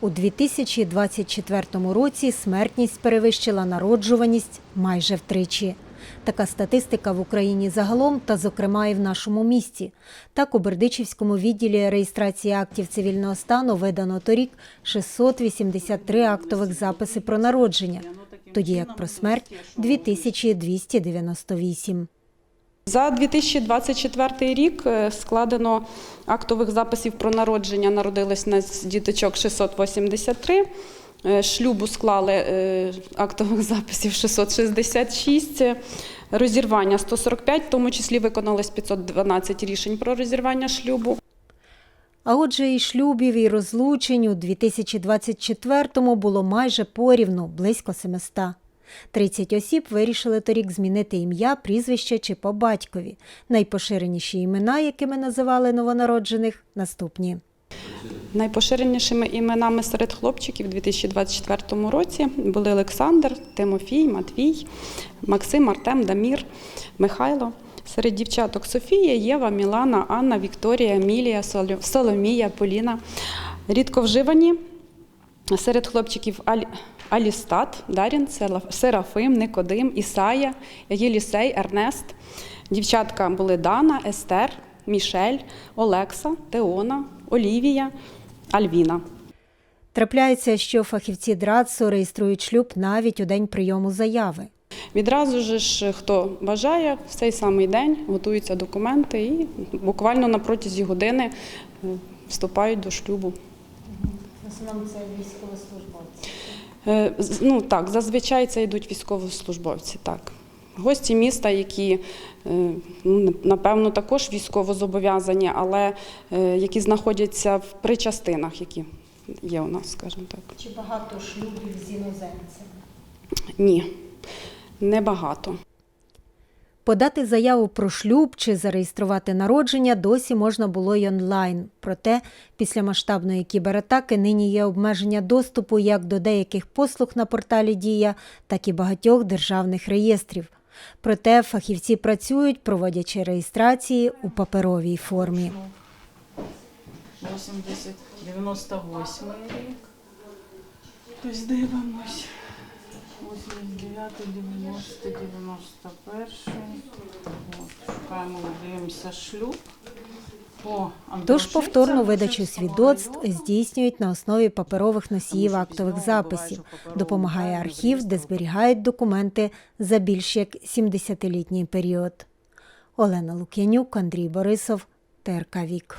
У 2024 році смертність перевищила народжуваність майже втричі. Така статистика в Україні загалом та, зокрема, і в нашому місті. Так, у Бердичівському відділі реєстрації актів цивільного стану видано торік 683 актових записи про народження, тоді як про смерть 2298. За 2024 рік е, складено актових записів про народження. Народилось нас діточок 683. Е, Шлюбу склали е, актових записів 666. е, Розірвання 145, в тому числі виконалось 512 рішень про розірвання шлюбу. А отже, і шлюбів, і розлучень у 2024-му було майже порівну, близько 700. 30 осіб вирішили торік змінити ім'я, прізвище чи по батькові. Найпоширеніші імена, якими називали новонароджених, наступні. Найпоширенішими іменами серед хлопчиків у 2024 році були Олександр, Тимофій, Матвій, Максим, Артем, Дамір, Михайло. Серед дівчаток Софія, Єва, Мілана, Анна, Вікторія, Емілія, Соломія, Поліна. Рідко вживані серед хлопчиків Алі- Алістат, Дарін, Серафим, Никодим, Ісая, Єлісей, Ернест. Дівчатка були Дана, Естер, Мішель, Олекса, Теона, Олівія, Альвіна. Трапляється, що фахівці ДРАЦу реєструють шлюб навіть у день прийому заяви. Відразу ж, хто бажає, в цей самий день готуються документи і буквально на протязі години е, вступають до шлюбу. В основному це військовослужбовці. Е, Ну так, зазвичай це йдуть військовослужбовці, так. Гості міста, які е, ну, напевно також військово зобов'язані, але е, які знаходяться в причастинах, які є у нас, скажімо так. Чи багато шлюбів з іноземцями? Ні, небагато. Подати заяву про шлюб чи зареєструвати народження досі можна було й онлайн. Проте після масштабної кібератаки нині є обмеження доступу як до деяких послуг на порталі Дія, так і багатьох державних реєстрів. Проте фахівці працюють, проводячи реєстрації у паперовій формі. 80, 98 рік. Ось дивимось. 89, 90, 91. От, шукаємо, дивимося шлюб. О, Тож повторну видачу свідоцтв здійснюють на основі паперових носіїв актових записів. Допомагає архів, де зберігають документи за більш як 70-літній період. Олена Лук'янюк, Андрій Борисов, ТРК Вік.